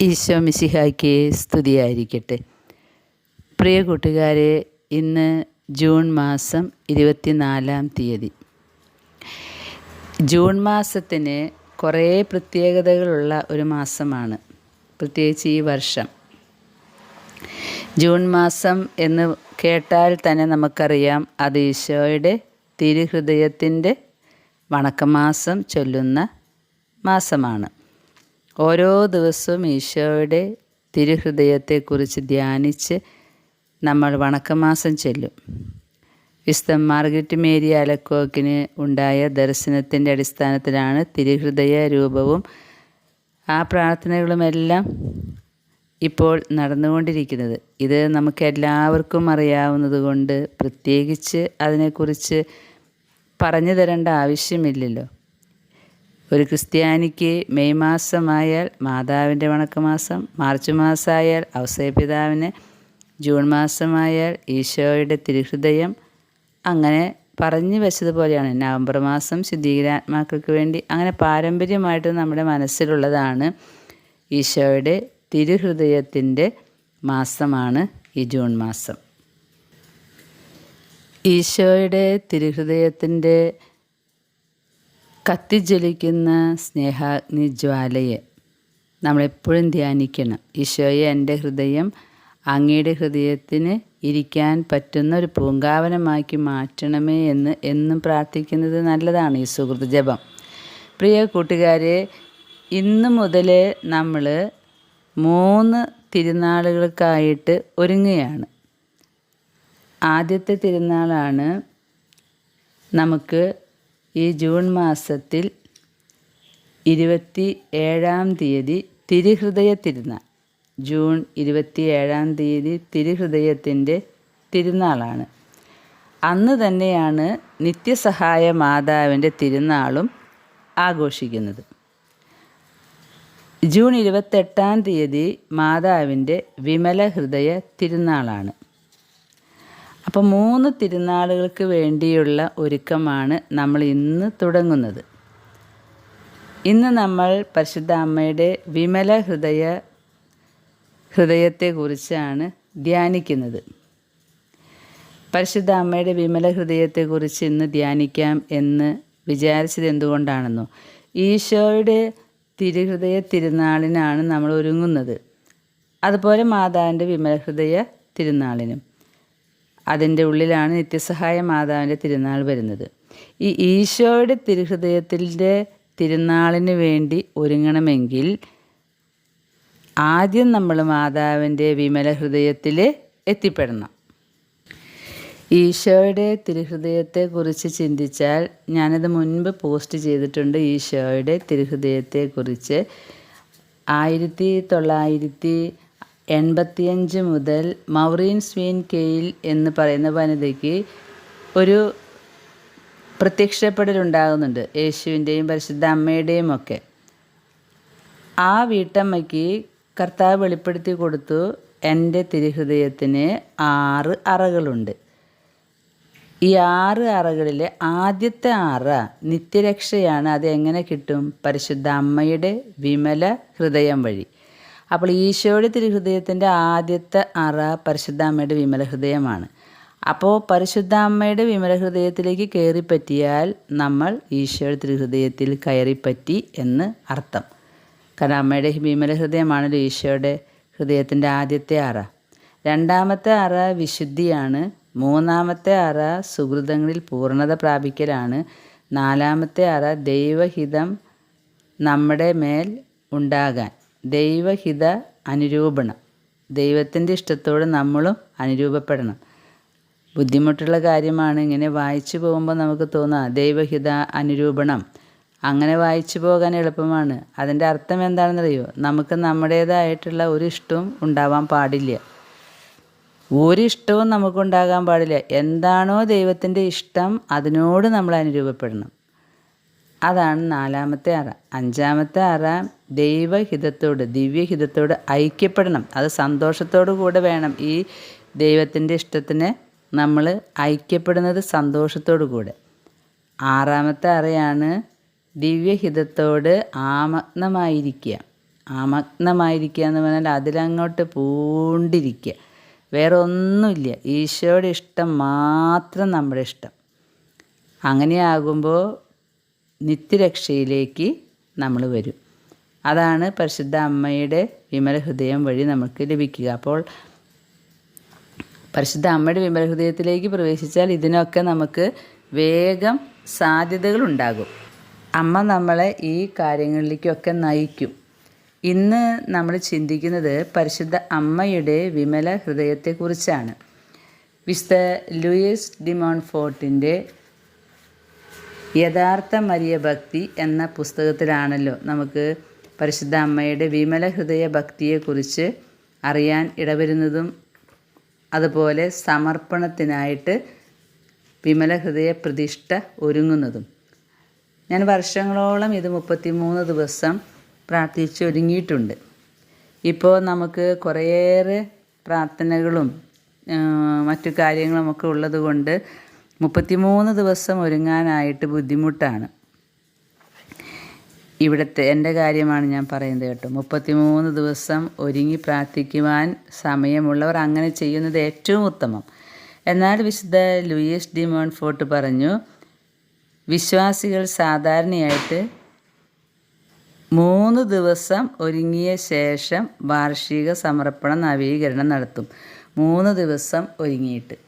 ഈശോ മിശിഹായ്ക്ക് സ്തുതിയായിരിക്കട്ടെ. പ്രിയ കൂട്ടുകാരെ ഇന്ന് ജൂൺ മാസം ഇരുപത്തിനാലാം തീയതി. ജൂൺ മാസത്തിന് കുറേ പ്രത്യേകതകളുള്ള ഒരു മാസമാണ്. പ്രത്യേകിച്ച് ഈ വർഷം. ജൂൺ മാസം എന്ന് കേട്ടാൽ തന്നെ നമുക്കറിയാം അത് ഈശോയുടെ തിരുഹൃദയത്തിന്റെ വണക്കമാസം ചൊല്ലുന്ന മാസമാണ്. ഓരോ ദിവസവും ഈശോയുടെ തിരുഹൃദയത്തെക്കുറിച്ച് ധ്യാനിച്ച് നമ്മൾ വണക്കമാസം ചെല്ലും. വിശുദ്ധ മാർഗരറ്റ് മേരി അലക്കോക്കിന് ഉണ്ടായ ദർശനത്തിന്റെ അടിസ്ഥാനത്തിലാണ് തിരുഹൃദയ രൂപവും ആ പ്രാർത്ഥനകളുമെല്ലാം ഇപ്പോൾ നടന്നുകൊണ്ടിരിക്കുന്നത്. ഇത് നമുക്ക് എല്ലാവർക്കും അറിയാവുന്നതുകൊണ്ട് പ്രത്യേകിച്ച് അതിനെക്കുറിച്ച് പറഞ്ഞു തരേണ്ട ആവശ്യമില്ലല്ലോ. ഒരു ക്രിസ്ത്യാനിക്ക് മെയ് മാസമായാൽ മാതാവിന്റെ വണക്കമാസം മാർച്ച് മാസമായാൽ ഔസേപിതാവിന് ജൂൺ മാസമായാൽ ഈശോയുടെ തിരുഹൃദയം. അങ്ങനെ പറഞ്ഞു വെച്ചതുപോലെയാണ്. നവംബർ മാസം ശുദ്ധീകരാത്മാക്കൾക്ക് വേണ്ടി അങ്ങനെ പാരമ്പര്യമായിട്ട് നമ്മുടെ മനസ്സിലുള്ളതാണ് ഈശോയുടെ തിരുഹൃദയത്തിന്റെ മാസമാണ് ഈ ജൂൺ മാസം. ഈശോയുടെ തിരുഹൃദയത്തിന്റെ കത്തിജ്വലിക്കുന്ന സ്നേഹാഗ്നി ജ്വാലയെ നമ്മളെപ്പോഴും ധ്യാനിക്കണം. ഈശോയെ എന്റെ ഹൃദയം അങ്ങയുടെ ഹൃദയത്തിന് ഇരിക്കാൻ പറ്റുന്ന ഒരു പൂങ്കാവനമാക്കി മാറ്റണമേ എന്ന് എന്നും പ്രാർത്ഥിക്കുന്നത് നല്ലതാണ് ഈ സുഹൃത്ത് ജപം. പ്രിയ കൂട്ടുകാരെ ഇന്ന് മുതൽ നമ്മൾ മൂന്ന് തിരുനാളുകൾക്കായിട്ട് ഒരുങ്ങുകയാണ്. ആദ്യത്തെ തിരുനാളാണ് നമുക്ക് ഈ ജൂൺ മാസത്തിൽ ഇരുപത്തി ഏഴാം തീയതി തിരുഹൃദയ തിരുനാൾ ജൂൺ ഇരുപത്തി ഏഴാം തീയതി തിരുഹൃദയത്തിന്റെ തിരുനാളാണ്. അന്ന് തന്നെയാണ് നിത്യസഹായ മാതാവിന്റെ തിരുനാളും ആഘോഷിക്കുന്നത്. ജൂൺ ഇരുപത്തെട്ടാം തീയതി മാതാവിന്റെ വിമല ഹൃദയ തിരുനാളാണ്. അപ്പോൾ മൂന്ന് തിരുനാളുകൾക്ക് വേണ്ടിയുള്ള ഒരുക്കമാണ് നമ്മൾ ഇന്ന് തുടങ്ങുന്നത്. ഇന്ന് നമ്മൾ പരിശുദ്ധ അമ്മയുടെ വിമല ഹൃദയ ഹൃദയത്തെക്കുറിച്ചാണ് ധ്യാനിക്കുന്നത്. പരിശുദ്ധ അമ്മയുടെ വിമല ഹൃദയത്തെക്കുറിച്ച് ഇന്ന് ധ്യാനിക്കാം എന്ന് വിചാരിച്ചത് എന്തുകൊണ്ടാണെന്നോ? ഈശോയുടെ തിരുഹൃദയ തിരുനാളിനാണ് നമ്മൾ ഒരുങ്ങുന്നത്. അതുപോലെ മാതാവിന്റെ വിമല ഹൃദയ തിരുനാളിനും. അതിന്റെ ഉള്ളിലാണ് നിത്യസഹായ മാതാവിന്റെ തിരുനാൾ വരുന്നത്. ഈ ഈശോയുടെ തിരുഹൃദയത്തിന്റെ തിരുനാളിന് വേണ്ടി ഒരുങ്ങണമെങ്കിൽ ആദ്യം നമ്മൾ മാതാവിന്റെ വിമല ഹൃദയത്തിൽ എത്തിപ്പെടണം. ഈശോയുടെ തിരുഹൃദയത്തെക്കുറിച്ച് ചിന്തിച്ചാൽ ഞാനത് മുൻപ് പോസ്റ്റ് ചെയ്തിട്ടുണ്ട് ഈശോയുടെ തിരുഹൃദയത്തെക്കുറിച്ച് ആയിരത്തി തൊള്ളായിരത്തി എൺപത്തിയഞ്ച് മുതൽ മൗറീൻ സ്വീൻ കെയിൽ എന്ന് പറയുന്ന വനിതയ്ക്ക് ഒരു പ്രത്യക്ഷപ്പെടലുണ്ടാകുന്നുണ്ട്. യേശുവിന്റെയും പരിശുദ്ധ അമ്മയുടെയും ഒക്കെ. ആ വീട്ടമ്മയ്ക്ക് കർത്താവ് വെളിപ്പെടുത്തി കൊടുത്തു. എന്റെ തിരുഹൃദയത്തിന് ആറ് അറകളുണ്ട്. ഈ ആറ് അറകളിലെ ആദ്യത്തെ അറ നിത്യരക്ഷയാണ്. അത് എങ്ങനെ കിട്ടും? പരിശുദ്ധ അമ്മയുടെ വിമല ഹൃദയം വഴി. അപ്പോൾ ഈശോയുടെ തിരുഹൃദയത്തിന്റെ ആദ്യത്തെ അറ പരിശുദ്ധാമ്മയുടെ വിമല ഹൃദയമാണ് അപ്പോൾ പരിശുദ്ധ അമ്മയുടെ വിമല ഹൃദയത്തിലേക്ക് കയറിപ്പറ്റിയാൽ നമ്മൾ ഈശോയുടെ തിരുഹൃദയത്തിൽ കയറിപ്പറ്റി എന്ന് അർത്ഥം. കാരണം അമ്മയുടെ വിമല ഹൃദയമാണല്ലോ ഈശോയുടെ ഹൃദയത്തിന്റെ ആദ്യത്തെ അറ. രണ്ടാമത്തെ അറ വിശുദ്ധിയാണ്. മൂന്നാമത്തെ അറ സുഹൃതങ്ങളിൽ പൂർണത പ്രാപിക്കലാണ്. നാലാമത്തെ അറ ദൈവഹിതം നമ്മുടെ മേൽ ഉണ്ടാകാൻ. ദൈവഹിത അനുരൂപണം. ദൈവത്തിന്റെ ഇഷ്ടത്തോട് നമ്മളും അനുരൂപപ്പെടണം. ബുദ്ധിമുട്ടുള്ള കാര്യമാണ് ഇങ്ങനെ വായിച്ചു പോകുമ്പോൾ നമുക്ക് തോന്നാം ദൈവഹിത അനുരൂപണം. അങ്ങനെ വായിച്ചു പോകാൻ എളുപ്പമാണ്. അതിന്റെ അർത്ഥം എന്താണെന്നറിയോ? നമുക്ക് നമ്മുടേതായിട്ടുള്ള ഒരു ഇഷ്ടവും ഉണ്ടാവാൻ പാടില്ല. ഒരു ഇഷ്ടവും നമുക്കുണ്ടാകാൻ പാടില്ല. എന്താണോ ദൈവത്തിന്റെ ഇഷ്ടം അതിനോട് നമ്മൾ അനുരൂപപ്പെടണം. അതാണ് നാലാമത്തെ അറ. അഞ്ചാമത്തെ അറ ദൈവഹിതത്തോട് ദിവ്യഹിതത്തോട് ഐക്യപ്പെടണം. അത് സന്തോഷത്തോടു കൂടെ വേണം. ഈ ദൈവത്തിന്റെ ഇഷ്ടത്തിന് നമ്മൾ ഐക്യപ്പെടുന്നത് സന്തോഷത്തോടു കൂടെ. ആറാമത്തെ അറയാണ് ദിവ്യഹിതത്തോട് ആമഗ്നമായിരിക്കുക. ആമഗ്നമായിരിക്കുക എന്ന് പറഞ്ഞാൽ അതിലങ്ങോട്ട് പൂണ്ടിരിക്കുക. വേറെ ഒന്നുമില്ല. ഈശോയുടെ ഇഷ്ടം മാത്രം നമ്മുടെ ഇഷ്ടം. അങ്ങനെയാകുമ്പോൾ നിത്യരക്ഷയിലേക്ക് നമ്മൾ വരും. അതാണ് പരിശുദ്ധ അമ്മയുടെ വിമല ഹൃദയം വഴി നമുക്ക് ലഭിക്കുക. അപ്പോൾ പരിശുദ്ധ അമ്മയുടെ വിമല ഹൃദയത്തിലേക്ക് പ്രവേശിച്ചാൽ ഇതിനൊക്കെ നമുക്ക് വേഗം സാധ്യതകളുണ്ടാകും അമ്മ നമ്മളെ ഈ കാര്യങ്ങളിലേക്കൊക്കെ നയിക്കും. ഇന്ന് നമ്മൾ ചിന്തിക്കുന്നത് പരിശുദ്ധ അമ്മയുടെ വിമല ഹൃദയത്തെക്കുറിച്ചാണ് വിശുദ്ധ ലൂയിസ് ഡിമോൺ ഫോർട്ടിന്റെ യഥാർത്ഥ മരിയ ഭക്തി എന്ന പുസ്തകത്തിലാണല്ലോ നമുക്ക് പരിശുദ്ധ അമ്മയുടെ വിമല ഹൃദയ ഭക്തിയെക്കുറിച്ച് അറിയാൻ ഇടവരുന്നതും അതുപോലെ സമർപ്പണത്തിനായിട്ട് വിമല ഹൃദയ പ്രതിഷ്ഠ ഒരുങ്ങുന്നതും. ഞാൻ വർഷങ്ങളോളം ഇത് മുപ്പത്തിമൂന്ന് ദിവസം പ്രാർത്ഥിച്ച് ഒരുങ്ങിയിട്ടുണ്ട് ഇപ്പോൾ നമുക്ക് കുറേയേറെ പ്രാർത്ഥനകളും മറ്റു കാര്യങ്ങളുമൊക്കെ ഉള്ളതുകൊണ്ട് മുപ്പത്തി മുപ്പത്തിമൂന്ന് ദിവസം ഒരുങ്ങാനായിട്ട് ബുദ്ധിമുട്ടാണ്. ഇവിടുത്തെ എന്റെ കാര്യമാണ് ഞാൻ പറയുന്നത് കേട്ടോ. മുപ്പത്തിമൂന്ന് ദിവസം ഒരുങ്ങി പ്രാർത്ഥിക്കുവാൻ സമയമുള്ളവർ അങ്ങനെ ചെയ്യുന്നത് ഏറ്റവും ഉത്തമം. എന്നാൽ വിശുദ്ധ ലൂയിസ് ഡി മോൺഫോർട്ട് പറഞ്ഞു വിശ്വാസികൾ സാധാരണയായിട്ട് മൂന്ന് ദിവസം ഒരുങ്ങിയ ശേഷം വാർഷിക സമർപ്പണ നവീകരണം നടത്തും. മൂന്ന് ദിവസം ഒരുങ്ങിയിട്ട്.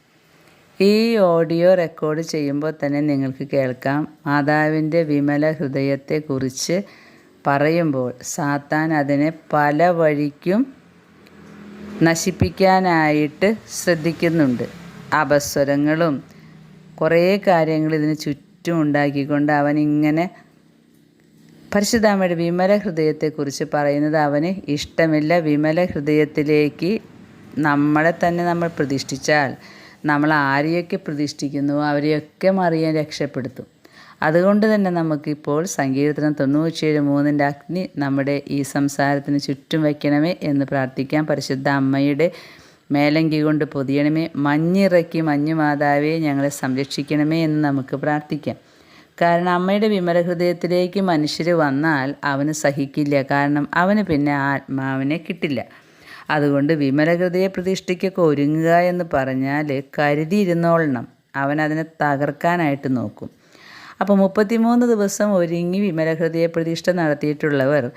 ഈ ഓഡിയോ റെക്കോർഡ് ചെയ്യുമ്പോൾ തന്നെ നിങ്ങൾക്ക് കേൾക്കാം. മാതാവിന്റെ വിമല ഹൃദയത്തെക്കുറിച്ച് പറയുമ്പോൾ സാത്താൻ അതിനെ പല വഴിക്കും നശിപ്പിക്കാനായിട്ട് ശ്രദ്ധിക്കുന്നുണ്ട്. അപസ്വരങ്ങളും കുറേ കാര്യങ്ങൾ ഇതിന് ചുറ്റും ഉണ്ടാക്കിക്കൊണ്ട് അവൻ ഇങ്ങനെ പരിശുദ്ധാമയുടെ വിമല ഹൃദയത്തെക്കുറിച്ച് പറയുന്നത് അവന് ഇഷ്ടമില്ല. വിമല ഹൃദയത്തിലേക്ക് നമ്മളെ തന്നെ നമ്മൾ പ്രതിഷ്ഠിച്ചാൽ നമ്മൾ ആരെയൊക്കെ പ്രതിഷ്ഠിക്കുന്നു അവരെയൊക്കെ മറിയാൻ രക്ഷപ്പെടുത്തും. അതുകൊണ്ട് തന്നെ നമുക്കിപ്പോൾ സങ്കീർത്തനം തൊണ്ണൂറ്റിയേഴ് മൂന്നിന്റെ അഗ്നി നമ്മുടെ ഈ സംസാരത്തിന് ചുറ്റും വയ്ക്കണമേ എന്ന് പ്രാർത്ഥിക്കാം. പരിശുദ്ധ അമ്മയുടെ മേലങ്കി കൊണ്ട് പൊതിയണമേ. മഞ്ഞിറക്കി മഞ്ഞു മാതാവേ ഞങ്ങളെ സംരക്ഷിക്കണമേ എന്ന് നമുക്ക് പ്രാർത്ഥിക്കാം. കാരണം അമ്മയുടെ വിമല ഹൃദയത്തിലേക്ക് മനുഷ്യർ വന്നാൽ അവന് സഹിക്കില്ല. കാരണം അവന് പിന്നെ ആത്മാവിനെ കിട്ടില്ല. അതുകൊണ്ട് വിമലകൃതിയെ പ്രതിഷ്ഠയ്ക്കൊക്കെ ഒരുങ്ങുക എന്ന് പറഞ്ഞാൽ കരുതിയിരുന്നോളണം. അവൻ അതിനെ തകർക്കാനായിട്ട് നോക്കും. അപ്പോൾ മുപ്പത്തിമൂന്ന് ദിവസം ഒരുങ്ങി വിമലഹൃദയ പ്രതിഷ്ഠ നടത്തിയിട്ടുള്ളവർ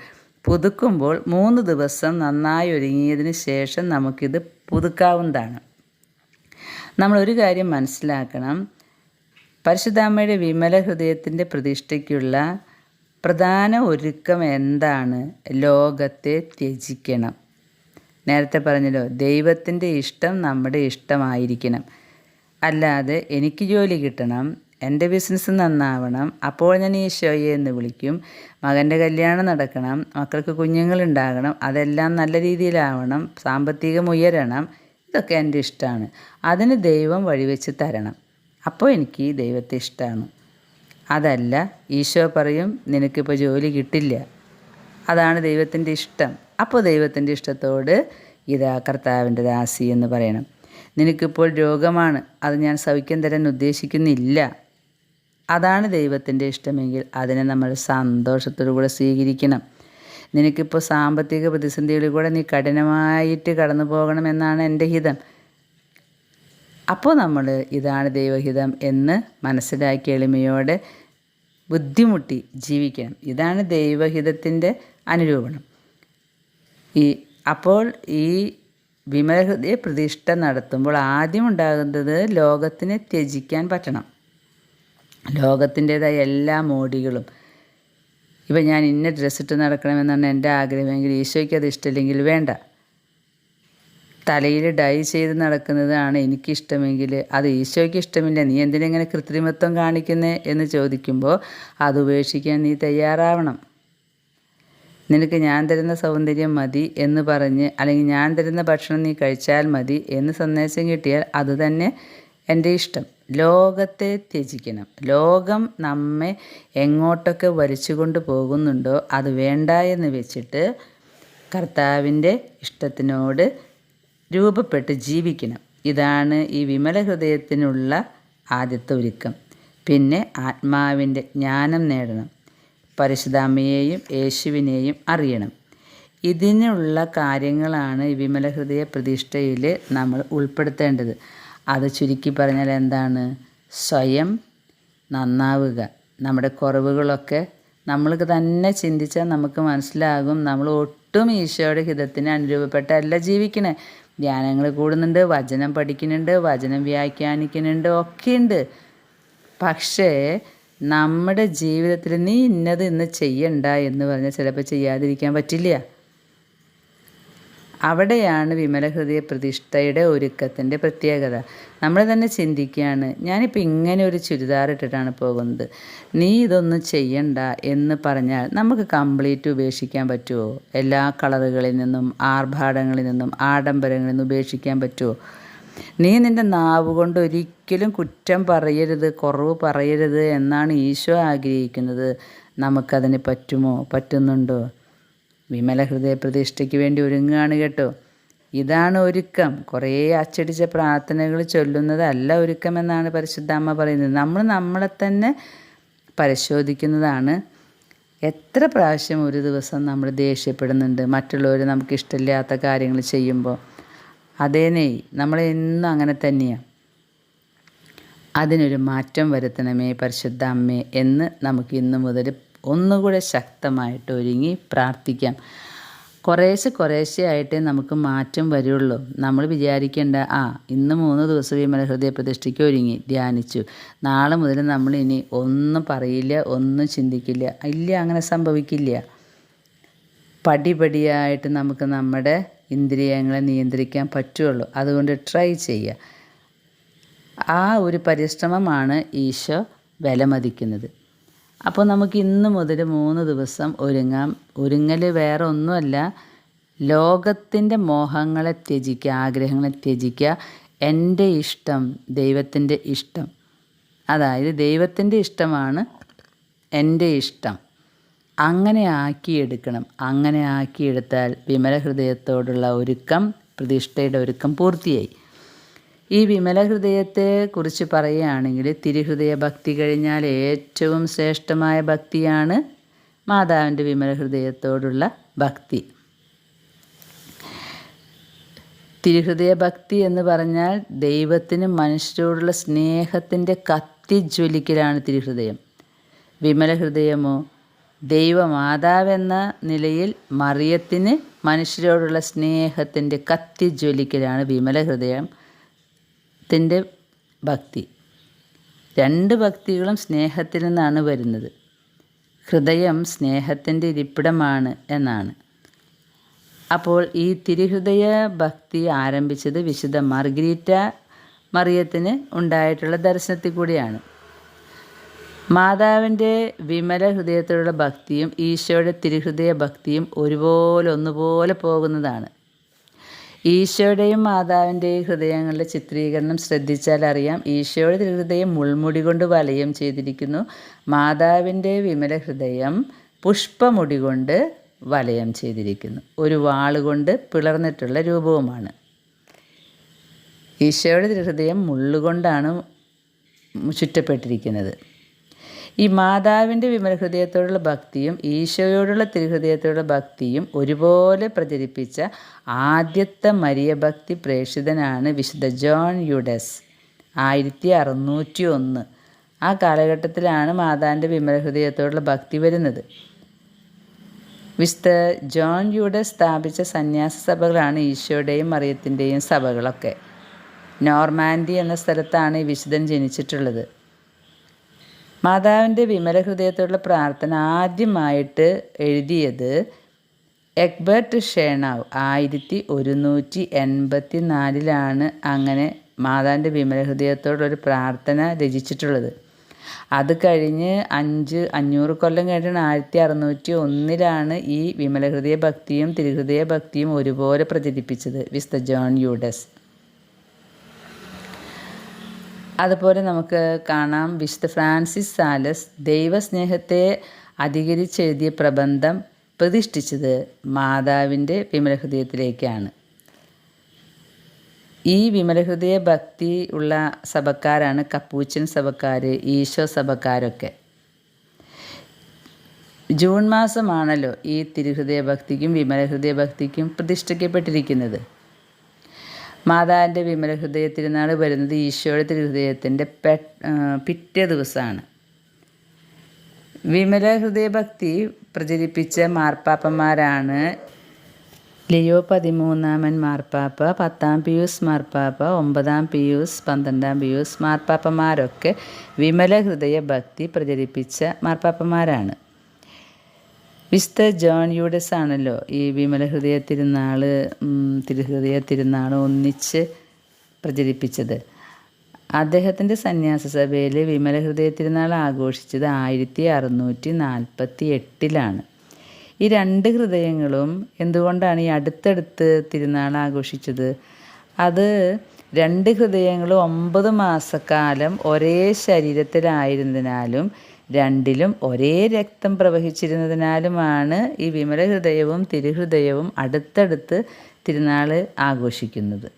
പുതുക്കുമ്പോൾ മൂന്ന് ദിവസം നന്നായി ഒരുങ്ങിയതിന് ശേഷം നമുക്കിത് പുതുക്കാവുന്നതാണ്. നമ്മൾ ഒരു കാര്യം മനസ്സിലാക്കണം. പരിശുദ്ധാമ്മയുടെ വിമല ഹൃദയത്തിന്റെ പ്രതിഷ്ഠയ്ക്കുള്ള പ്രധാന ഒരുക്കം എന്താണ്? ലോകത്തെ ത്യജിക്കണം. നേരത്തെ പറഞ്ഞല്ലോ ദൈവത്തിന്റെ ഇഷ്ടം നമ്മുടെ ഇഷ്ടമായിരിക്കണം. അല്ലാതെ എനിക്ക് ജോലി കിട്ടണം എന്റെ ബിസിനസ് നന്നാവണം അപ്പോൾ ഞാൻ ഈശോയെ എന്ന് വിളിക്കും. മകന്റെ കല്യാണം നടക്കണം മക്കൾക്ക് കുഞ്ഞുങ്ങളുണ്ടാകണം അതെല്ലാം നല്ല രീതിയിലാവണം സാമ്പത്തികം ഉയരണം ഇതൊക്കെ എന്റെ ഇഷ്ടമാണ്. അതിന് ദൈവം വഴിവെച്ച് തരണം. അപ്പോൾ എനിക്ക് ദൈവത്തെ ഇഷ്ടമാണ്. അതല്ല ഈശോ പറയും നിനക്കിപ്പോൾ ജോലി കിട്ടില്ല. അതാണ് ദൈവത്തിന്റെ ഇഷ്ടം. അപ്പോൾ ദൈവത്തിന്റെ ഇഷ്ടത്തോട് ഇതാ കർത്താവിന്റെ ദാസി എന്ന് പറയണം. നിനക്കിപ്പോൾ രോഗമാണ്. അത് ഞാൻ സൗഖ്യം തരാൻ ഉദ്ദേശിക്കുന്നില്ല. അതാണ് ദൈവത്തിന്റെ ഇഷ്ടമെങ്കിൽ അതിനെ നമ്മൾ സന്തോഷത്തോടു കൂടെ സ്വീകരിക്കണം. നിനക്കിപ്പോൾ സാമ്പത്തിക പ്രതിസന്ധികളിൽ കൂടെ നീ കഠിനമായിട്ട് കടന്നു പോകണമെന്നാണ് എന്റെ ഹിതം. അപ്പോൾ നമ്മൾ ഇതാണ് ദൈവഹിതം എന്ന് മനസ്സിലാക്കി എളിമയോടെ ബുദ്ധിമുട്ടി ജീവിക്കണം. ഇതാണ് ദൈവഹിതത്തിന്റെ അനുരൂപണം. ഈ അപ്പോൾ ഈ വിമലഹൃദയ പ്രതിഷ്ഠ നടത്തുമ്പോൾ ആദ്യം ഉണ്ടാകുന്നത് ലോകത്തിനെ ത്യജിക്കാൻ പറ്റണം. ലോകത്തിന്റെതായ എല്ലാ മോടികളും. ഇപ്പം ഞാൻ ഇന്ന ഡ്രസ്സ് ഇട്ട് നടക്കണമെന്നാണ് എന്റെ ആഗ്രഹമെങ്കിൽ ഈശോയ്ക്ക് അത് ഇഷ്ടമില്ലെങ്കിൽ വേണ്ട. തലയിൽ ഡൈ ചെയ്ത് നടക്കുന്നതാണ് എനിക്കിഷ്ടമെങ്കിൽ അത് ഈശോയ്ക്ക് ഇഷ്ടമില്ല. നീ എന്തിനെങ്ങനെ കൃത്രിമത്വം കാണിക്കുന്നേ എന്ന് ചോദിക്കുമ്പോൾ അത് ഉപേക്ഷിക്കാൻ നീ തയ്യാറാവണം. നിനക്ക് ഞാൻ തരുന്ന സൗന്ദര്യം മതി എന്ന് പറഞ്ഞ് അല്ലെങ്കിൽ ഞാൻ തരുന്ന ഭക്ഷണം നീ കഴിച്ചാൽ മതി എന്ന് സന്ദേശം കിട്ടിയാൽ അതുതന്നെ എന്റെ ഇഷ്ടം. ലോകത്തെ ത്യജിക്കണം. ലോകം നമ്മെ എങ്ങോട്ടൊക്കെ വലിച്ചുകൊണ്ട് പോകുന്നുണ്ടോ അത് വേണ്ട എന്ന് വെച്ചിട്ട് കർത്താവിന്റെ ഇഷ്ടത്തിനോട് രൂപപ്പെട്ട് ജീവിക്കണം. ഇതാണ് ഈ വിമല ഹൃദയത്തിനുള്ള ആദ്യത്തെ ഒരുക്കം. പിന്നെ ആത്മാവിന്റെ ജ്ഞാനം നേടണം. പരിശുദ്ധാമ്മയെയും യേശുവിനെയും അറിയണം. ഇതിനുള്ള കാര്യങ്ങളാണ് വിമല ഹൃദയ പ്രതിഷ്ഠയിൽ നമ്മൾ ഉൾപ്പെടുത്തേണ്ടത്. അത് ചുരുക്കി പറഞ്ഞാൽ എന്താണ്? സ്വയം നന്നാവുക. നമ്മുടെ കുറവുകളൊക്കെ നമ്മൾക്ക് തന്നെ ചിന്തിച്ചാൽ നമുക്ക് മനസ്സിലാകും. നമ്മൾ ഒട്ടും ഈശോയുടെ ഹിതത്തിന് അനുരൂപപ്പെട്ടല്ല ജീവിക്കണേ. ധ്യാനങ്ങൾ കൂടുന്നുണ്ട് വചനം പഠിക്കുന്നുണ്ട് വചനം വ്യാഖ്യാനിക്കുന്നുണ്ട് ഒക്കെയുണ്ട്. പക്ഷേ നമ്മുടെ ജീവിതത്തിൽ നീ ഇന്നത് ഇന്ന് ചെയ്യണ്ട എന്ന് പറഞ്ഞാൽ ചിലപ്പോൾ ചെയ്യാതിരിക്കാൻ പറ്റില്ല. അവിടെയാണ് വിമല ഹൃദയ പ്രതിഷ്ഠയുടെ ഒരുക്കത്തിന്റെ പ്രത്യേകത. നമ്മൾ തന്നെ ചിന്തിക്കുകയാണ് ഞാനിപ്പോൾ ഇങ്ങനെ ഒരു ചുരിദാർ ഇട്ടിട്ടാണ് പോകുന്നത്. നീ ഇതൊന്നും ചെയ്യണ്ട എന്ന് പറഞ്ഞാൽ നമുക്ക് കംപ്ലീറ്റ് ഉപേക്ഷിക്കാൻ പറ്റുമോ എല്ലാ കളറുകളിൽ നിന്നും ആർഭാടങ്ങളിൽ നിന്നും ആഡംബരങ്ങളിൽ നിന്നും ഉപേക്ഷിക്കാൻ പറ്റുമോ നീ നിന്റെ നാവ് കൊണ്ട് ഒരിക്കലും കുറ്റം പറയരുത് കുറവ് പറയരുത് എന്നാണ് ഈശോ ആഗ്രഹിക്കുന്നത്. നമുക്കതിന് പറ്റുമോ? പറ്റുന്നുണ്ടോ? വിമല ഹൃദയ പ്രതിഷ്ഠയ്ക്ക് വേണ്ടി ഒരുങ്ങുകയാണ് കേട്ടോ. ഇതാണ് ഒരുക്കം. കുറേ അച്ചടിച്ച പ്രാർത്ഥനകൾ ചൊല്ലുന്നതല്ല ഒരുക്കമെന്നാണ് പരിശുദ്ധ അമ്മ പറയുന്നത്. നമ്മൾ നമ്മളെ തന്നെ പരിശോധിക്കുന്നതാണ്. എത്ര പ്രാവശ്യം ഒരു ദിവസം നമ്മൾ ദേഷ്യപ്പെടുന്നുണ്ട്? മറ്റുള്ളവർ നമുക്കിഷ്ടമില്ലാത്ത കാര്യങ്ങൾ ചെയ്യുമ്പോൾ. അതേനേ നമ്മളെന്നും അങ്ങനെ തന്നെയാണ് അതിനൊരു മാറ്റം വരുത്തണമേ പരിശുദ്ധ അമ്മേ എന്ന് നമുക്ക് ഇന്നു മുതൽ ഒന്നുകൂടെ ശക്തമായിട്ട് ഒരുങ്ങി പ്രാർത്ഥിക്കാം. കുറേശ്ശെ കുറേശ്ശെ ആയിട്ടേ നമുക്ക് മാറ്റം വരുള്ളൂ. നമ്മൾ വിചാരിക്കേണ്ട ആ ഇന്ന് മൂന്ന് ദിവസം വിമല ഹൃദയ പ്രതിഷ്ഠയ്ക്ക് ഒരുങ്ങി ധ്യാനിച്ചു. നാളെ മുതൽ നമ്മൾ ഇനി ഒന്നും പറയില്ല ഒന്നും ചിന്തിക്കില്ല ഇല്ല അങ്ങനെ സംഭവിക്കില്ല. പടിപടിയായിട്ട് നമുക്ക് നമ്മുടെ ഇന്ദ്രിയങ്ങളെ നിയന്ത്രിക്കാൻ പറ്റുള്ളൂ. അതുകൊണ്ട് ട്രൈ ചെയ്യുക. ആ ഒരു പരിശ്രമമാണ് ഈശോ വിലമതിക്കുന്നത് അപ്പോൾ നമുക്ക് ഇന്ന് മുതൽ മൂന്ന് ദിവസം ഒരുങ്ങാം. ഒരുങ്ങൽ വേറെ ഒന്നുമല്ല. ലോകത്തിന്റെ മോഹങ്ങളെ ത്യജിക്കുക ആഗ്രഹങ്ങളെ ത്യജിക്കുക. എന്റെ ഇഷ്ടം ദൈവത്തിന്റെ ഇഷ്ടം. അതായത് ദൈവത്തിന്റെ ഇഷ്ടമാണ് എന്റെ ഇഷ്ടം. അങ്ങനെ ആക്കിയെടുക്കണം. അങ്ങനെ ആക്കിയെടുത്താൽ വിമല ഹൃദയത്തോടുള്ള ഒരുക്കം പ്രതിഷ്ഠയുടെ ഒരുക്കം പൂർത്തിയായി. ഈ വിമല ഹൃദയത്തെ കുറിച്ച് പറയുകയാണെങ്കിൽ തിരുഹൃദയ ഭക്തി കഴിഞ്ഞാൽ ഏറ്റവും ശ്രേഷ്ഠമായ ഭക്തിയാണ് മാതാവിന്റെ വിമല ഹൃദയത്തോടുള്ള ഭക്തി. തിരുഹൃദയ ഭക്തി എന്ന് പറഞ്ഞാൽ ദൈവത്തിനും മനുഷ്യരോടുള്ള സ്നേഹത്തിന്റെ കത്തിജ്വലിക്കലാണ് തിരുഹൃദയം. വിമല ഹൃദയമോ ദൈവമാതാവെന്ന നിലയിൽ മറിയത്തിന് മനുഷ്യരോടുള്ള സ്നേഹത്തിന്റെ കത്തിജ്വലിക്കലാണ് വിമല ഹൃദയം ത്തിന്റെ ഭക്തി. രണ്ട് ഭക്തികളും സ്നേഹത്തിൽ നിന്നാണ് വരുന്നത്. ഹൃദയം സ്നേഹത്തിന്റെ ഇരിപ്പിടമാണ് എന്നാണ്. അപ്പോൾ ഈ തിരുഹൃദയ ഭക്തി ആരംഭിച്ചത് വിശുദ്ധ മാർഗരീറ്റ മറിയത്തിന് ഉണ്ടായിട്ടുള്ള ദർശനത്തിൽ കൂടിയാണ്. മാതാവിന്റെ വിമല ഹൃദയത്തോടുള്ള ഭക്തിയും ഈശോയുടെ തിരുഹൃദയ ഭക്തിയും ഒരുപോലെ ഒന്നുപോലെ പോകുന്നതാണ്. ഈശോയുടെയും മാതാവിന്റെയും ഹൃദയങ്ങളുടെ ചിത്രീകരണം ശ്രദ്ധിച്ചാൽ അറിയാം. ഈശോയുടെ തിരുഹൃദയം മുൾമുടി കൊണ്ട് വലയം ചെയ്തിരിക്കുന്നു. മാതാവിന്റെ വിമല ഹൃദയം പുഷ്പമുടി കൊണ്ട് വലയം ചെയ്തിരിക്കുന്നു. ഒരു വാളുകൊണ്ട് പിളർന്നിട്ടുള്ള രൂപവുമാണ്. ഈശോയുടെ തിരുഹൃദയം മുള്ളുകൊണ്ടാണ് ചുറ്റപ്പെട്ടിരിക്കുന്നത്. ഈ മാതാവിന്റെ വിമലഹൃദയത്തോടുള്ള ഭക്തിയും ഈശോയോടുള്ള തിരുഹൃദയത്തോടുള്ള ഭക്തിയും ഒരുപോലെ പ്രചരിപ്പിച്ച ആദ്യത്തെ മരിയ ഭക്തി പ്രേക്ഷിതനാണ് വിശുദ്ധ ജോൺ യുഡസ്. ആയിരത്തി അറുന്നൂറ്റി ഒന്ന്. ആ കാലഘട്ടത്തിലാണ് മാതാവിന്റെ വിമലഹൃദയത്തോടുള്ള ഭക്തി വരുന്നത്. വിശുദ്ധ ജോൺ യുഡസ് സ്ഥാപിച്ച സന്യാസ സഭകളാണ് ഈശോയുടെയും മറിയത്തിന്റെയും സഭകളൊക്കെ. നോർമാൻഡി എന്ന സ്ഥലത്താണ് ഈ വിശുദ്ധൻ ജനിച്ചിട്ടുള്ളത്. മാതാവിന്റെ വിമല ഹൃദയത്തോടുള്ള പ്രാർത്ഥന ആദ്യമായിട്ട് എഴുതിയത് എക്ബർട്ട് ഷേണാവ്. ആയിരത്തി ഒരുന്നൂറ്റി എൺപത്തി നാലിലാണ് അങ്ങനെ മാതാവിന്റെ വിമല ഹൃദയത്തോടൊരു പ്രാർത്ഥന രചിച്ചിട്ടുള്ളത്. അത് കഴിഞ്ഞ് അഞ്ച് അഞ്ഞൂറ് കൊല്ലം കഴിഞ്ഞാണ് ആയിരത്തി അറുന്നൂറ്റി ഒന്നിലാണ് ഈ വിമലഹൃദയ ഭക്തിയും തിരുഹൃദയ ഭക്തിയും ഒരുപോലെ പ്രചരിപ്പിച്ചത്. വിസ്ത ജോൺ യൂഡസ്. അതുപോലെ നമുക്ക് കാണാം വിശുദ്ധ ഫ്രാൻസിസ് സാലസ് ദൈവസ്നേഹത്തെ അധികരിച്ചെഴുതിയ പ്രബന്ധം പ്രതിഷ്ഠിച്ചത് മാതാവിന്റെ വിമലഹൃദയത്തിലേക്കാണ്. ഈ വിമലഹൃദയ ഭക്തി ഉള്ള സഭക്കാരാണ് കപ്പൂച്ചൻ സഭക്കാർ ഈശോ സഭക്കാരൊക്കെ. ജൂൺ മാസമാണല്ലോ ഈ തിരുഹൃദയ ഭക്തിക്കും വിമല ഹൃദയ ഭക്തിക്കും പ്രതിഷ്ഠിക്കപ്പെട്ടിരിക്കുന്നത്. മാതാവിന്റെ വിമല ഹൃദയ തിരുനാൾ വരുന്നത് ഈശോയുടെ തിരുഹൃദയത്തിന്റെ പെ പിറ്റേ ദിവസമാണ്. വിമല ഹൃദയഭക്തി പ്രചരിപ്പിച്ച മാർപ്പാപ്പന്മാരാണ് ലിയോ പതിമൂന്നാമൻ മാർപ്പാപ്പ പത്താം പിയൂസ് മാർപ്പാപ്പ ഒമ്പതാം പിയൂസ് പന്ത്രണ്ടാം പിയൂസ് മാർപ്പാപ്പന്മാരൊക്കെ വിമല ഹൃദയ ഭക്തി പ്രചരിപ്പിച്ച മാർപ്പാപ്പന്മാരാണ്. വിസ്ത ജോൺ യൂഡസ് ആണല്ലോ ഈ വിമല ഹൃദയ തിരുനാൾ തിരുഹൃദയ തിരുനാൾ ഒന്നിച്ച് പ്രചരിപ്പിച്ചത്. അദ്ദേഹത്തിന്റെ സന്യാസ സഭയിൽ വിമല ഹൃദയ തിരുനാൾ ആഘോഷിച്ചത് ആയിരത്തി അറുന്നൂറ്റി നാൽപ്പത്തി എട്ടിലാണ് ഈ രണ്ട് ഹൃദയങ്ങളും എന്തുകൊണ്ടാണ് ഈ അടുത്തടുത്ത് തിരുനാൾ ആഘോഷിച്ചത്? അത് രണ്ട് ഹൃദയങ്ങളും ഒമ്പത് മാസക്കാലം ഒരേ ശരീരത്തിലായിരുന്നതിനാലും രണ്ടിലും ഒരേ രക്തം പ്രവഹിച്ചിരുന്നതിനാലുമാണ് ഈ വിമല ഹൃദയവും തിരുഹൃദയവും അടുത്തടുത്ത് തിരുനാൾ ആഘോഷിക്കുന്നത്.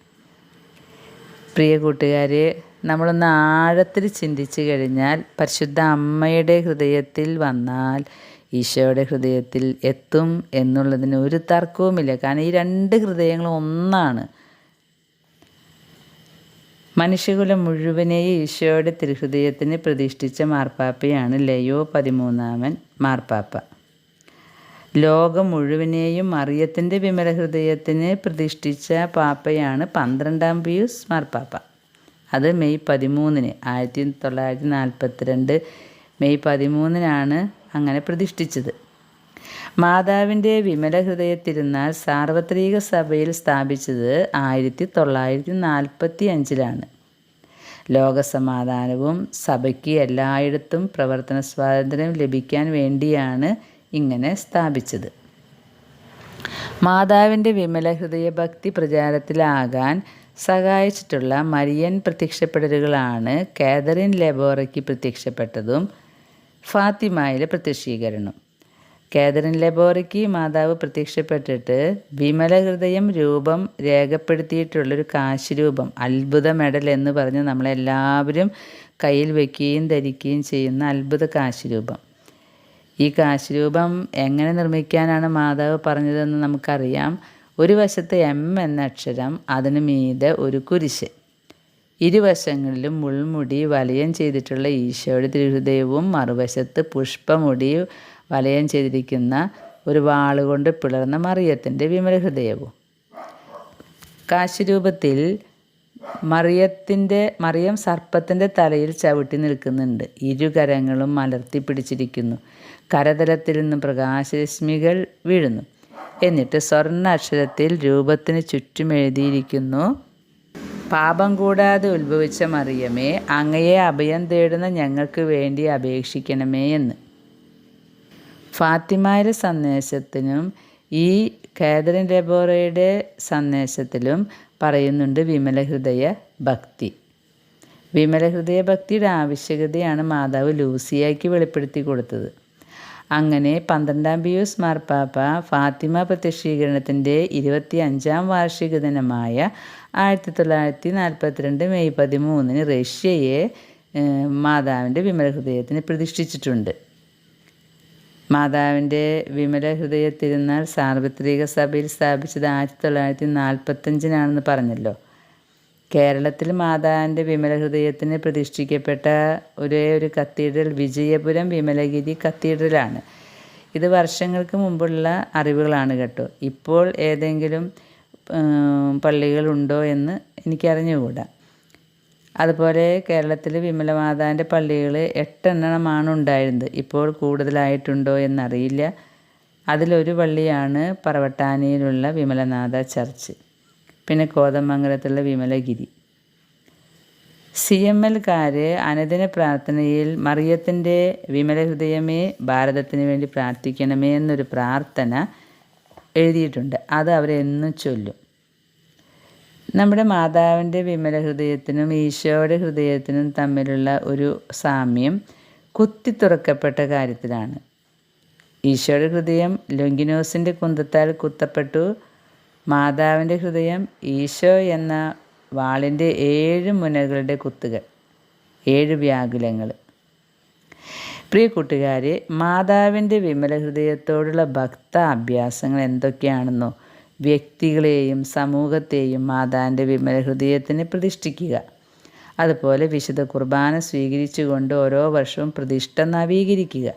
പ്രിയ കൂട്ടുകാരെ നമ്മളൊന്ന് ആഴത്തിൽ ചിന്തിച്ചു കഴിഞ്ഞാൽ പരിശുദ്ധ അമ്മയുടെ ഹൃദയത്തിൽ വന്നാൽ ഈശോയുടെ ഹൃദയത്തിൽ എത്തും എന്നുള്ളതിന് ഒരു തർക്കവുമില്ല. കാരണം ഈ രണ്ട് ഹൃദയങ്ങളും ഒന്നാണ്. മനുഷ്യകുലം മുഴുവനെയും ഈശോയുടെ തിരുഹൃദയത്തിന് പ്രതിഷ്ഠിച്ച മാർപ്പാപ്പയാണ് ലയോ പതിമൂന്നാമൻ മാർപ്പാപ്പ. ലോകം മുഴുവനെയും മറിയത്തിന്റെ വിമല ഹൃദയത്തിന് പ്രതിഷ്ഠിച്ച പാപ്പയാണ് പന്ത്രണ്ടാം പിയൂസ് മാർപ്പാപ്പ. അത് മെയ് പതിമൂന്നിന് ആയിരത്തി തൊള്ളായിരത്തി നാൽപ്പത്തിരണ്ട് മെയ് പതിമൂന്നിനാണ് അങ്ങനെ പ്രതിഷ്ഠിച്ചത്. മാതാവിന്റെ വിമല ഹൃദയ തിരുനാൾ സാർവത്രിക സഭയിൽ സ്ഥാപിച്ചത് ആയിരത്തി തൊള്ളായിരത്തി നാൽപ്പത്തി അഞ്ചിലാണ് ലോകസമാധാനവും സഭയ്ക്ക് എല്ലായിടത്തും പ്രവർത്തന സ്വാതന്ത്ര്യം ലഭിക്കാൻ വേണ്ടിയാണ് ഇങ്ങനെ സ്ഥാപിച്ചത്. മാതാവിന്റെ വിമല ഹൃദയഭക്തി പ്രചാരത്തിലാകാൻ സഹായിച്ചിട്ടുള്ള മരിയൻ പ്രത്യക്ഷപ്പെടലുകളാണ് കാതറിൻ ലെബോറയ്ക്ക് പ്രത്യക്ഷപ്പെട്ടതും ഫാത്തിമയിലെ പ്രത്യക്ഷീകരണം കാതറിൻ ലെബോറയ്ക്ക് മാതാവ് പ്രത്യക്ഷപ്പെട്ടിട്ട് വിമല ഹൃദയം രൂപം രേഖപ്പെടുത്തിയിട്ടുള്ളൊരു കാശിരൂപം അത്ഭുത മെഡൽ എന്ന് പറഞ്ഞ് നമ്മളെല്ലാവരും കയ്യിൽ വയ്ക്കുകയും ധരിക്കുകയും ചെയ്യുന്ന അത്ഭുത കാശിരൂപം. ഈ കാശിരൂപം എങ്ങനെ നിർമ്മിക്കാനാണ് മാതാവ് പറഞ്ഞതെന്ന് നമുക്കറിയാം. ഒരു വശത്ത് എം എന്ന അക്ഷരം അതിനു മീതെ ഒരു കുരിശ്. ഇരുവശങ്ങളിലും മുൾമുടി വലയം ചെയ്തിട്ടുള്ള ഈശോയുടെ തിരുഹൃദയവും മറുവശത്ത് പുഷ്പമുടി വലയം ചെയ്തിരിക്കുന്ന ഒരു വാളുകൊണ്ട് പിളർന്ന മറിയത്തിന്റെ വിമലഹൃദയവും. കാശിരൂപത്തിൽ മറിയത്തിന്റെ മറിയം സർപ്പത്തിന്റെ തലയിൽ ചവിട്ടി നിൽക്കുന്നുണ്ട്. ഇരുകരങ്ങളും മലർത്തി പിടിച്ചിരിക്കുന്നു. കരതലത്തിൽ നിന്ന് പ്രകാശരശ്മികൾ വീഴുന്നു. എന്നിട്ട് സ്വർണ അക്ഷരത്തിൽ രൂപത്തിന് ചുറ്റും എഴുതിയിരിക്കുന്നു പാപം കൂടാതെ ഉത്ഭവിച്ച മറിയമേ അങ്ങയെ അഭയം തേടുന്ന ഞങ്ങൾക്ക് വേണ്ടി അപേക്ഷിക്കണമേ എന്ന്. ഫാത്തിമായുടെ സന്ദേശത്തിനും ഈ കാതറിൻ ഡെബോറയുടെ സന്ദേശത്തിലും പറയുന്നുണ്ട് വിമലഹൃദയ ഭക്തി. വിമലഹൃദയ ഭക്തിയുടെ ആവശ്യകതയാണ് മാതാവ് ലൂസിയാക്കി വെളിപ്പെടുത്തി കൊടുത്തത്. അങ്ങനെ പന്ത്രണ്ടാം പിയൂസ് മാർപ്പാപ്പ ഫാത്തിമ പ്രത്യക്ഷീകരണത്തിന്റെ ഇരുപത്തി അഞ്ചാം വാർഷിക ദിനമായ ആയിരത്തി തൊള്ളായിരത്തി നാൽപ്പത്തിരണ്ട് മെയ് പതിമൂന്നിന് റഷ്യയെ മാതാവിന്റെ വിമല ഹൃദയത്തിന് പ്രതിഷ്ഠിച്ചിട്ടുണ്ട്. മാതാവിന്റെ വിമല ഹൃദയ തിരുനാൾ സാർവത്രിക സഭയിൽ സ്ഥാപിച്ചത് ആയിരത്തി തൊള്ളായിരത്തി നാൽപ്പത്തഞ്ചിനാണെന്ന് പറഞ്ഞല്ലോ. കേരളത്തിൽ മാതാവിന്റെ വിമല ഹൃദയത്തിന് പ്രതിഷ്ഠിക്കപ്പെട്ട ഒരേ ഒരു കത്തീഡ്രൽ വിജയപുരം വിമലഗിരി കത്തീഡ്രലാണ്. ഇത് വർഷങ്ങൾക്ക് മുമ്പുള്ള അറിവുകളാണ് കേട്ടോ. ഇപ്പോൾ ഏതെങ്കിലും പള്ളികളുണ്ടോ എന്ന് എനിക്കറിഞ്ഞുകൂടാ. അതുപോലെ കേരളത്തിൽ വിമലമാതാന്റെ പള്ളികൾ എട്ടെണ്ണമാണ് ഉണ്ടായിരുന്നത്. ഇപ്പോൾ കൂടുതലായിട്ടുണ്ടോ എന്നറിയില്ല. അതിലൊരു പള്ളിയാണ് പറവട്ടാനിയിലുള്ള വിമലനാഥ ചർച്ച്. പിന്നെ കോതമംഗലത്തുള്ള വിമലഗിരി. സി എം എൽക്കാർ അനുദിന പ്രാർത്ഥനയിൽ മറിയത്തിന്റെ വിമല ഹൃദയമേ ഭാരതത്തിന് വേണ്ടി പ്രാർത്ഥിക്കണമേ എന്നൊരു പ്രാർത്ഥന എഴുതിയിട്ടുണ്ട്. അത് അവരെന്നും ചൊല്ലും. നമ്മുടെ മാതാവിന്റെ വിമല ഹൃദയത്തിനും ഈശോയുടെ ഹൃദയത്തിനും തമ്മിലുള്ള ഒരു സാമ്യം കുത്തി തുറക്കപ്പെട്ട കാര്യത്തിലാണ്. ഈശോയുടെ ഹൃദയം ലൊങ്കിനോസിന്റെ കുന്തത്താൽ കുത്തപ്പെട്ടു. മാതാവിന്റെ ഹൃദയം ഈശോ എന്ന വാളിന്റെ ഏഴ് മുനകളുടെ കുത്തുകൾ ഏഴ് വ്യാകുലങ്ങൾ. പ്രിയ കൂട്ടുകാരെ മാതാവിന്റെ വിമല ഹൃദയത്തോടുള്ള ഭക്ത അഭ്യാസങ്ങൾ എന്തൊക്കെയാണെന്നോ വ്യക്തികളെയും സമൂഹത്തെയും മാതാവിന്റെ വിമല ഹൃദയത്തിന് പ്രതിഷ്ഠിക്കുക. അതുപോലെ വിശുദ്ധ കുർബാന സ്വീകരിച്ചുകൊണ്ട് ഓരോ വർഷവും പ്രതിഷ്ഠ നവീകരിക്കുക.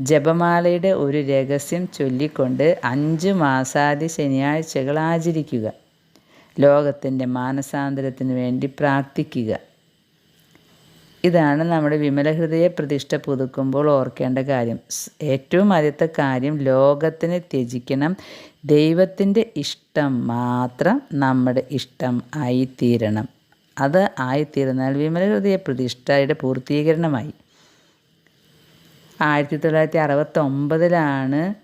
ജപമാലയുടെ ഒരു രഹസ്യം ചൊല്ലിക്കൊണ്ട് അഞ്ച് മാസാദി ശനിയാഴ്ചകൾ ആചരിക്കുക. ലോകത്തിന്റെ മാനസാന്തരത്തിന് വേണ്ടി പ്രാർത്ഥിക്കുക. ഇതാണ് നമ്മുടെ വിമലഹൃദയ പ്രതിഷ്ഠ പുതുക്കുമ്പോൾ ഓർക്കേണ്ട കാര്യം. ഏറ്റവും ആദ്യത്തെ കാര്യം ലോകത്തിനെ ത്യജിക്കണം. ദൈവത്തിന്റെ ഇഷ്ടം മാത്രം നമ്മുടെ ഇഷ്ടം ആയിത്തീരണം. അത് ആയിത്തീർന്നാൽ വിമലഹൃദയ പ്രതിഷ്ഠയുടെ പൂർത്തീകരണമായി. ആയിരത്തി തൊള്ളായിരത്തി അറുപത്തൊമ്പതിലാണ്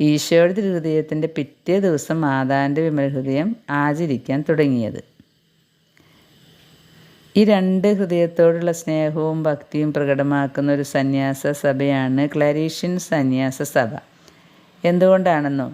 ഈശോയുടെ ഹൃദയത്തിന്റെ പിറ്റേ ദിവസം മാതാവിന്റെ വിമലഹൃദയം ആചരിക്കാൻ തുടങ്ങിയത്. ഈ രണ്ട് ഹൃദയത്തോടുള്ള സ്നേഹവും ഭക്തിയും പ്രകടമാക്കുന്ന ഒരു സന്യാസ സഭയാണ് ക്ലരീഷ്യൻ സന്യാസ സഭ. എന്തുകൊണ്ടാണെന്നോ?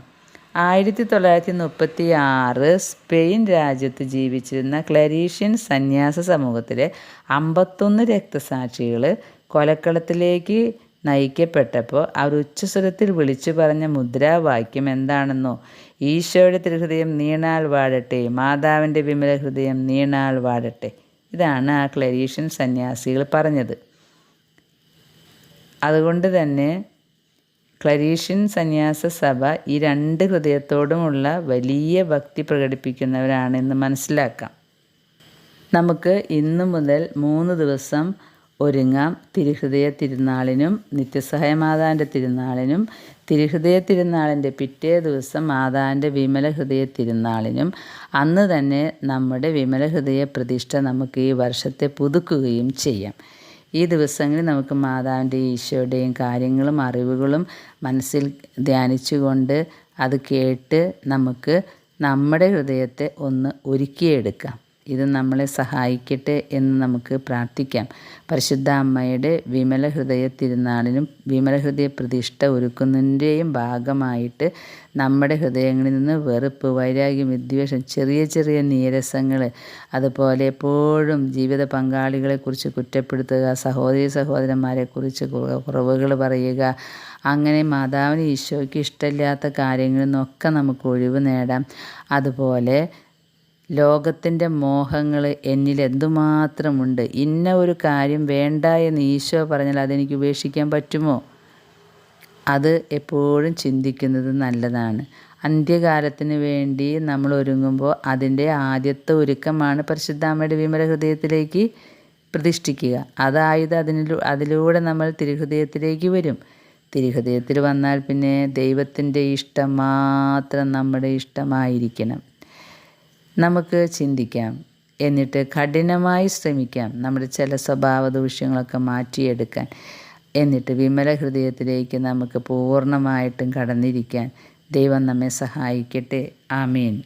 ആയിരത്തി തൊള്ളായിരത്തി മുപ്പത്തി ആറ് സ്പെയിൻ രാജ്യത്ത് ജീവിച്ചിരുന്ന ക്ലരീഷ്യൻ സന്യാസ സമൂഹത്തിലെ അമ്പത്തൊന്ന് രക്തസാക്ഷികൾ കൊലക്കളത്തിലേക്ക് നയിക്കപ്പെട്ടപ്പോൾ അവർ ഉച്ചസ്വരത്തിൽ വിളിച്ചു പറഞ്ഞ മുദ്രാവാക്യം എന്താണെന്നോ? ഈശോയുടെ തിരുഹൃദയം നീണാൽ വാഴട്ടെ മാതാവിന്റെ വിമല ഹൃദയം നീണാൽ വാഴട്ടെ ഇതാണ് ആ ക്ലരീഷ്യൻ സന്യാസികൾ പറഞ്ഞത്. അതുകൊണ്ട് തന്നെ ക്ലരീഷ്യൻ സന്യാസ സഭ ഈ രണ്ട് ഹൃദയത്തോടുമുള്ള വലിയ ഭക്തി പ്രകടിപ്പിക്കുന്നവരാണെന്ന് മനസ്സിലാക്കാം. നമുക്ക് ഇന്നു മുതൽ മൂന്ന് ദിവസം ഒരുങ്ങാം. തിരുഹൃദയ തിരുനാളിനും നിത്യസഹായ മാതാവിന്റെ തിരുനാളിനും തിരുഹൃദയ തിരുനാളിന്റെ പിറ്റേ ദിവസം മാതാവിന്റെ വിമല ഹൃദയ തിരുനാളിനും അന്ന് തന്നെ നമ്മുടെ വിമല ഹൃദയ പ്രതിഷ്ഠ നമുക്ക് ഈ വർഷത്തെ പുതുക്കുകയും ചെയ്യാം. ഈ ദിവസങ്ങളിൽ നമുക്ക് മാതാവിന്റെ ഈശോയുടെയും കാര്യങ്ങളും അറിവുകളും മനസ്സിൽ ധ്യാനിച്ചുകൊണ്ട് അത് കേട്ട് നമുക്ക് നമ്മുടെ ഹൃദയത്തെ ഒന്ന് ഒരുക്കിയെടുക്കാം. ഇത് നമ്മളെ സഹായിക്കട്ടെ എന്ന് നമുക്ക് പ്രാർത്ഥിക്കാം. പരിശുദ്ധ അമ്മയുടെ വിമല ഹൃദയ തിരുനാളിനും വിമല ഹൃദയ പ്രതിഷ്ഠ ഒരുക്കുന്നതിന്റെയും ഭാഗമായിട്ട് നമ്മുടെ ഹൃദയങ്ങളിൽ നിന്ന് വെറുപ്പ് വൈരാഗ്യം വിദ്വേഷം ചെറിയ ചെറിയ നീരസങ്ങൾ അതുപോലെ എപ്പോഴും ജീവിത പങ്കാളികളെക്കുറിച്ച് കുറ്റപ്പെടുത്തുക സഹോദരി സഹോദരന്മാരെക്കുറിച്ച് കുറവുകൾ പറയുക അങ്ങനെ മാതാവിന് ഈശോയ്ക്ക് ഇഷ്ടമില്ലാത്ത കാര്യങ്ങളിൽ നിന്നൊക്കെ നമുക്ക് ഒഴിവ് നേടാം. അതുപോലെ ലോകത്തിന്റെ മോഹങ്ങൾ എന്നിൽ എന്തുമാത്രമുണ്ട്? ഇന്ന ഒരു കാര്യം വേണ്ട എന്ന് ഈശോ പറഞ്ഞാൽ അതെനിക്ക് ഉപേക്ഷിക്കാൻ പറ്റുമോ? അത് എപ്പോഴും ചിന്തിക്കുന്നത് നല്ലതാണ്. അന്ത്യകാലത്തിന് വേണ്ടി നമ്മൾ ഒരുങ്ങുമ്പോൾ അതിന്റെ ആദ്യത്തെ ഒരുക്കമാണ് പരിശുദ്ധാമ്മയുടെ വിമല ഹൃദയത്തിലേക്ക് പ്രതിഷ്ഠിക്കുക. അതായത് അതിനു അതിലൂടെ നമ്മൾ തിരുഹൃദയത്തിലേക്ക് വരും. തിരുഹൃദയത്തിൽ വന്നാൽ പിന്നെ ദൈവത്തിന്റെ ഇഷ്ടം മാത്രം നമ്മുടെ ഇഷ്ടമായിരിക്കണം. നമുക്ക് ചിന്തിക്കാം. എന്നിട്ട് കഠിനമായി ശ്രമിക്കാം. നമ്മുടെ ചില സ്വഭാവ ദൂഷ്യങ്ങളൊക്കെ മാറ്റിയെടുക്കാൻ. എന്നിട്ട് വിമല ഹൃദയത്തിലേക്ക് നമുക്ക് പൂർണമായിട്ടും കടന്നിരിക്കാൻ ദൈവം നമ്മെ സഹായിക്കട്ടെ. ആമീൻ.